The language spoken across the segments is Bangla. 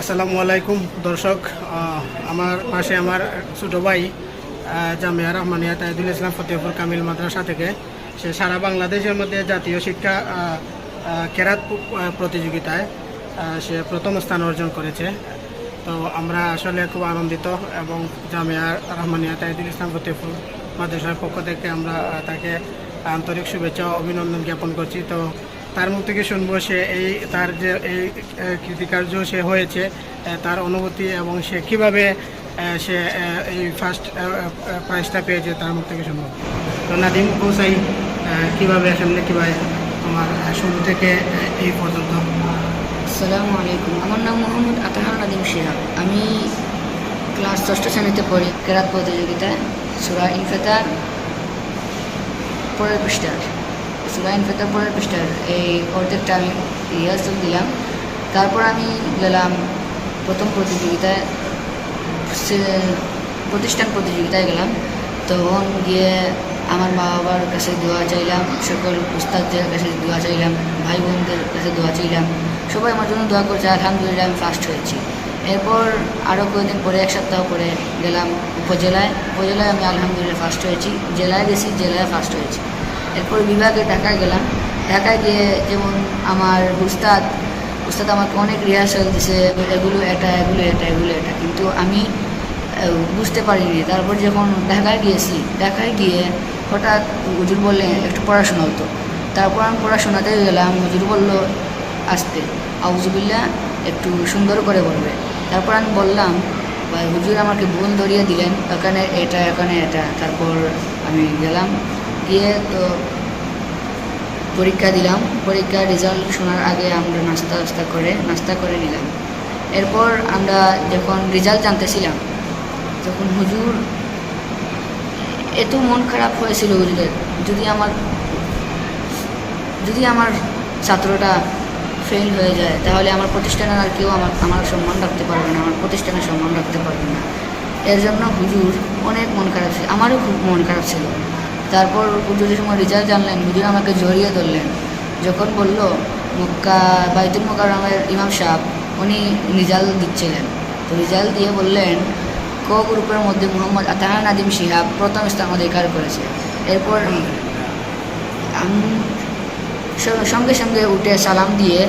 আসসালামু আলাইকুম, দর্শক। আমার পাশে আমার ছোটো ভাই জামিয়া রহমানিয়া তাইদুল ইসলাম ফতেহপুর কামিল মাদ্রাসা থেকে। সে সারা বাংলাদেশের মধ্যে জাতীয় শিক্ষা কেরাত প্রতিযোগিতায় সে প্রথম স্থান অর্জন করেছে। তো আমরা আসলে খুব আনন্দিত এবং জামিয়া রহমানিয়া তাইদুল ইসলাম ফতেহপুর মাদ্রাসার পক্ষ থেকে আমরা তাকে আন্তরিক শুভেচ্ছা অভিনন্দন জ্ঞাপন করছি। তো তার মুখ থেকে শুনব সে এই তার যে এই কৃতিকার্য সে হয়েছে তার অনুভূতি এবং সে কীভাবে সে এই ফার্স্ট প্রাইজটা পেয়েছে তার মুখ থেকে শুনব। তো নাদিম কৌসাই কীভাবে সামনে কীভাবে আমার শুরু থেকে এই পর্যন্ত? আসসালামু আলাইকুম। আমার নাম মোহাম্মদ আতাহার নাদিম শিহাব। আমি ক্লাস ষষ্ঠ শ্রেণীতে পড়ি, কেরাত প্রতিযোগিতায়, সুরা ইনফেতার, পরের পৃষ্ঠার। সুরা ইনফেতার পরের পৃষ্ঠার এই অর্ধেকটা আমি রিহার্সাল দিলাম। তারপর আমি গেলাম প্রথম প্রতিযোগিতায় প্রতিষ্ঠান প্রতিযোগিতায় গেলাম। তখন গিয়ে আমার মা বাবার কাছে দোয়া চাইলাম, সকল উস্তাদদের কাছে দোয়া চাইলাম ভাই বোনদের কাছে দোয়া চাইলাম। সবাই আমার জন্য দোয়া করছে, আলহামদুলিল্লাহ, আমি ফার্স্ট হয়েছি। এরপর আরও কয়েকদিন পরে, এক সপ্তাহ পরে গেলাম উপজেলায়। উপজেলায় আমি আলহামদুলিল্লাহ ফার্স্ট হয়েছি। জেলায় গেছি, জেলায় ফার্স্ট হয়েছি। এরপর বিভাগে ঢাকায় গেলাম। ঢাকায় গিয়ে যেমন আমার উস্তাদ উস্তাদ আমাকে অনেক রিহার্সাল দিছে এগুলো এটা এগুলো এটা এগুলো এটা। কিন্তু আমি বুঝতে পারিনি। তারপর যখন ঢাকায় গিয়েছি, ঢাকায় গিয়ে হঠাৎ হুজুর বললেন একটু পড়াশোনা হতো। তারপর আমি পড়াশোনাতে গেলাম। হুজুর বলল, আসতে আউজুবিল্লা একটু সুন্দর করে বলবে। তারপর আমি বললাম হুজুর আমাকে বোন ধরিয়ে দিলেন। ওখানে এটা এখানে এটা। তারপর আমি গেলাম। গিয়ে তো পরীক্ষা দিলাম। পরীক্ষার রেজাল্ট শোনার আগে আমরা নাস্তা নাস্তা করে নাস্তা করে নিলাম। এরপর আমরা যখন রেজাল্ট জানতেছিলাম, তখন হুজুর, এত মন খারাপ হয়েছিল হুজুরের। যদি আমার যদি আমার ছাত্রটা ফেল হয়ে যায়, তাহলে আমার প্রতিষ্ঠানের আর কেউ আমার আমার সম্মান রাখতে পারবে না, আমার প্রতিষ্ঠানের সম্মান রাখতে পারবে না। এর জন্য হুজুর অনেক মন খারাপ ছিল, আমারও খুব মন খারাপ ছিল। তারপর হুজুরের সময় রেজাল্ট জানলেন হুজুর আমাকে জড়িয়ে ধরলেন। যখন বলল, মক্কা, বাইতুল মোকাররমের ইমাম সাহেব, উনি রেজাল্ট দিচ্ছিলেন। তো রেজাল্ট দিয়ে বললেন, ক গ্রুপের মধ্যে মোহাম্মদ আতাহার নাদিম শিহাব প্রথম স্থান অধিকার করেছে। এরপর আমি সঙ্গে সঙ্গে উঠে সালাম দিয়ে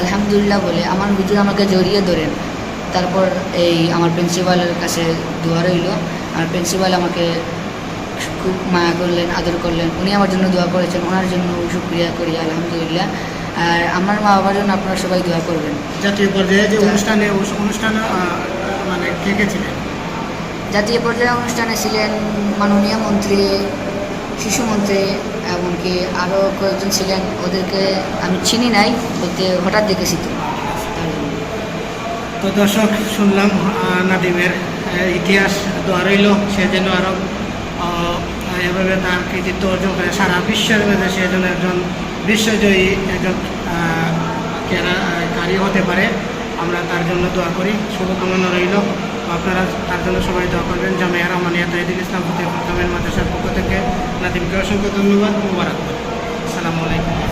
আলহামদুলিল্লাহ বলে, আমার হুজুর আমাকে জড়িয়ে ধরেন। তারপর এই আমার প্রিন্সিপালের কাছে দোয়া রইল। আমার প্রিন্সিপাল আমাকে খুব মায়া করলেন আদর করলেন। উনি আমার জন্য দোয়া করেছেন ওনার জন্য শুক্রিয়া করি আলহামদুলিল্লাহ। আর আমার মা বাবার জন্য আপনারা সবাই দোয়া করবেন। জাতীয় পর্যায়ে যে অনুষ্ঠানে অনুষ্ঠানে মানে কে কে ছিলেন? জাতীয় পর্যায়ে অনুষ্ঠানে ছিলেন মাননীয় মন্ত্রী শিশুমন্ত্রী এমনকি আরও কয়েকজন ছিলেন। ওদেরকে আমি চিনি নাই বলতে হঠাৎ দেখেছি তো। তো দর্শক শুনলাম নাদিমের ইতিহাস দোয়া রইল সে যেন আরও এভাবে তার কৃতিত্ব অর্জন করে। সারা বিশ্বের মধ্যে সে যেন একজন বিশ্বজয়ী একজন কেরা হতে পারে, আমরা তার জন্য দোয়া করি। শুভকামনা রইল। আপনারা তার জন্য সবাই দোয়া করবেন। জামাইয়া রহমানিয়া তাইদুল ইসলাম কামেল মাদ্রাসার পক্ষ থেকে। নাদিমকে অসংখ্য ধন্যবাদ। মুবারক আসসালামু আলাইকুম।